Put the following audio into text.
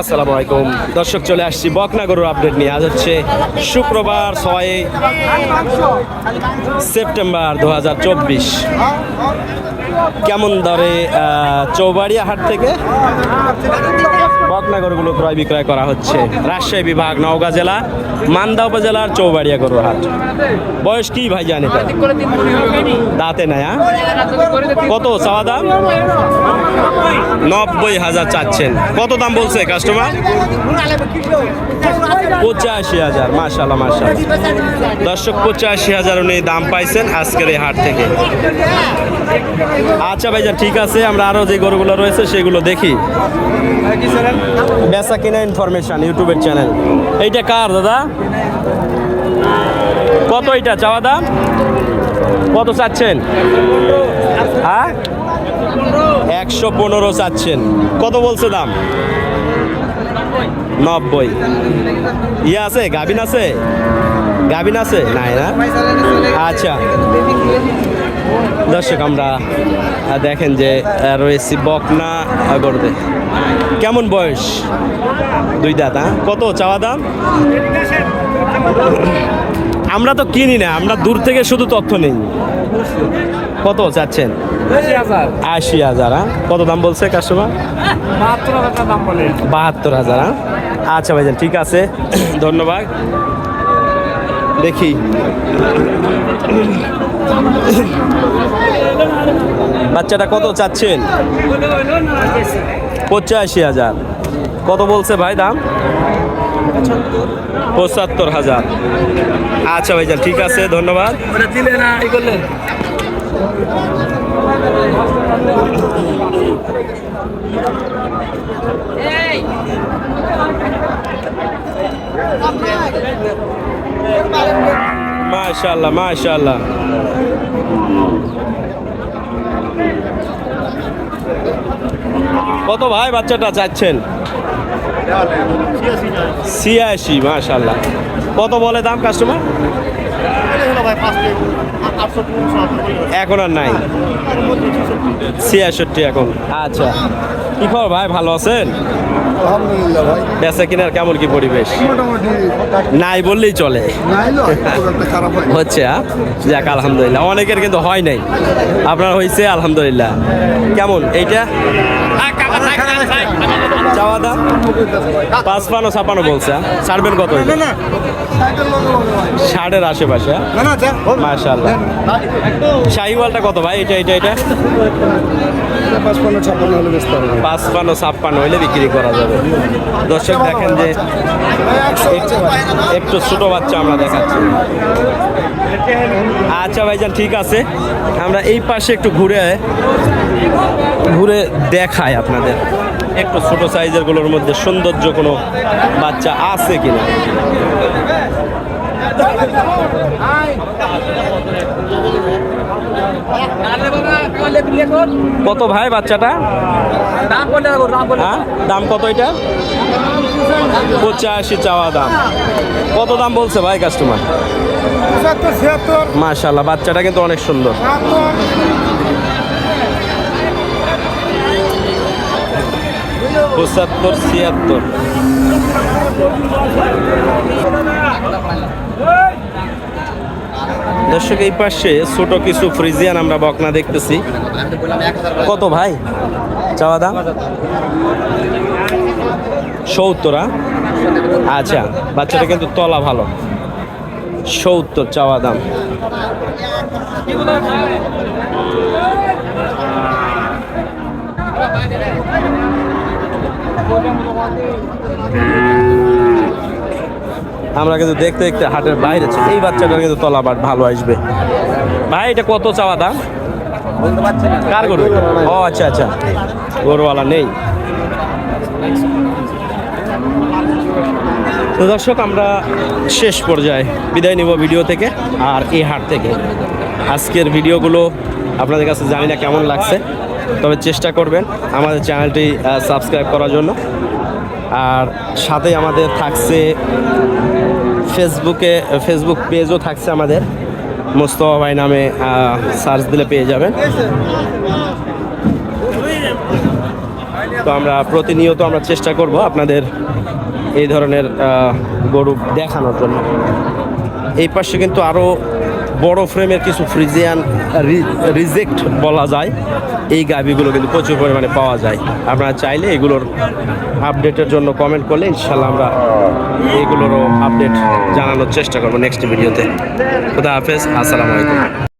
আসসালামু আলাইকুম। দর্শক, চলে আসছি বকনা গরুর আপডেট নিয়ে। আজ হচ্ছে শুক্রবার, ছয় সেপ্টেম্বর দু হাজার চব্বিশ। কেমন দরে চৌবাড়িয়া হাট থেকে বকনা গরুগুলো ক্রয় বিক্রয় করা হচ্ছে? রাজশাহী বিভাগ, নওগাঁ জেলা, মান্দা উপজেলার চৌবাড়িয়া গরুর হাট। বয়স কি ভাই জানি দাঁতে নাই হ্যাঁ? কত চাওয়া দাম? নব্বই হাজার চাচ্ছেন কত দাম বলছে কাস্টমার পঁচাশি হাজার মাশাল্লাহ মাশাল্লাহ দর্শক, পঁচাশি হাজার উনি দাম পাইছেন আজকের এই হাট থেকে। আচ্ছা ভাইজান, ঠিক আছে, আমরা আরও যে গরুগুলো রয়েছে সেগুলো দেখি। বেচা কিনা ইনফরমেশন ইউটিউবের চ্যানেল এইটা কার, দাদা? কত এটা, চাওয়া দাম? কত চাচ্ছেন? হ্যাঁ? একশো পনেরো চাচ্ছেন। কত বলছে দাম? নব্বই। ইয়ে আছে? গাবিন আছে? গাবিন আছে? নাই না? আচ্ছা। দর্শক, আমরা দেখেন যে রয়েছি বকনা গরুতে। কেমন বয়স? দুই দাঁত হ্যাঁ? কত? চাওয়া দাম? আমরা তো কিনি না আমরা দূর থেকে শুধু তথ্য নেই। কত চাচ্ছেন আশি হাজার। হ্যাঁ? কত দাম বলছে কাস্টমার বাহাত্তর হাজার হ্যাঁ? আচ্ছা ভাইজান ঠিক আছে। ধন্যবাদ। দেখি। বাচ্চাটা কত চাচ্ছেন? পঁচাশি হাজার। কত বলছে ভাই দাম? পঁচাত্তর হাজার। আচ্ছা ভাইজান ঠিক আছে ধন্যবাদ। মাশাল্লাহ মাশাল্লাহ কত ভাই বাচ্চাটা চাচ্ছেন? ছিয়াশি মাশাল্লাহ কত বলে দাম কাস্টমার এখন আর নাই। ছিয়াষট্টি এখন। আচ্ছা। কি খবর ভাই? ভালো আছেন? আলহামদুলিল্লাহ ভাই। বেচা কিনার কেমন কি পরিবেশ? মোটামুটি নাই বললেই চলে। হচ্ছে? যাক আলহামদুলিল্লাহ। অনেকের কিন্তু হয় নাই। আপনার হয়েছে আলহামদুলিল্লাহ। কেমন? এইটা? চাওয়া দাম? পাঁচপান্ন ছাপান্ন বলছে? ছাড়বেন কত? ষাটের আশেপাশে মাশাল্লাহ শাহিওয়ালটা কত ভাই? এটা এটা এটা পাঁচপান্ন, ছাপ্পান্ন হইলে বিক্রি করা যাবে। দর্শক দেখেন যে একটু ছোটো বাচ্চা আমরা দেখাচ্ছি। আচ্ছা ভাইজান, ঠিক আছে। আমরা এই পাশে একটু ঘুরে ঘুরে দেখাই আপনাদের। একটু ছোটো সাইজেরগুলোর মধ্যে সৌন্দর্য কোনো বাচ্চা আছে কিনা। কত ভাই বাচ্চাটা? হ্যাঁ? দাম কত এটা? পঁচাশি চাওয়া দাম। কত দাম বলছে ভাই কাস্টমার মাশাল্লাহ বাচ্চাটা কিন্তু অনেক সুন্দর। পঁচাত্তর ছিয়াত্তর। দর্শক, এই পাশে ছোট কিছু ফ্রিজিয়ান আমরা বকনা দেখতেছি। কত ভাই? চাওয়া দাম? সত্তরা আচ্ছা বাচ্চাটা কিন্তু তলা ভালো। সত্তর, চাওয়া দাম। আমরা কিন্তু দেখতে দেখতে হাটের বাইরে এই বাচ্চাটার কিন্তু তলা বাট ভালো আসবে। ভাই, এটা কত চাওয়া দাম? কার গরু ও আচ্ছা আচ্ছা। গরুওয়ালা নেই। তো দর্শক, আমরা শেষ পর্যায়ে বিদায় নিব ভিডিও থেকে আর এই হাট থেকে। আজকের ভিডিওগুলো আপনাদের কাছে জানি না কেমন লাগছে, তবে চেষ্টা করবেন আমাদের চ্যানেলটি সাবস্ক্রাইব করার জন্য। আর সাথে আমাদের থাকছে ফেসবুকে ফেসবুক পেজও থাকছে আমাদের। মোস্তফা ভাই নামে সার্চ দিলে পেয়ে যাবেন। তো আমরা প্রতিনিয়ত আমরা চেষ্টা করব আপনাদের এই ধরনের গরু দেখানোর জন্য। এই পাশে কিন্তু আরও বড় ফ্রেমের কিছু ফ্রিজিয়ান রিজেক্ট বলা যায়। এই গাভিগুলো কিন্তু প্রচুর পরিমাণে পাওয়া যায়। আপনারা চাইলে এগুলোর আপডেটের জন্য কমেন্ট করলে ইনশাল্লাহ আমরা এগুলোরও আপডেট জানানোর চেষ্টা করব নেক্সট ভিডিওতে খুদা হাফেজ, আসসালামু আলাইকুম।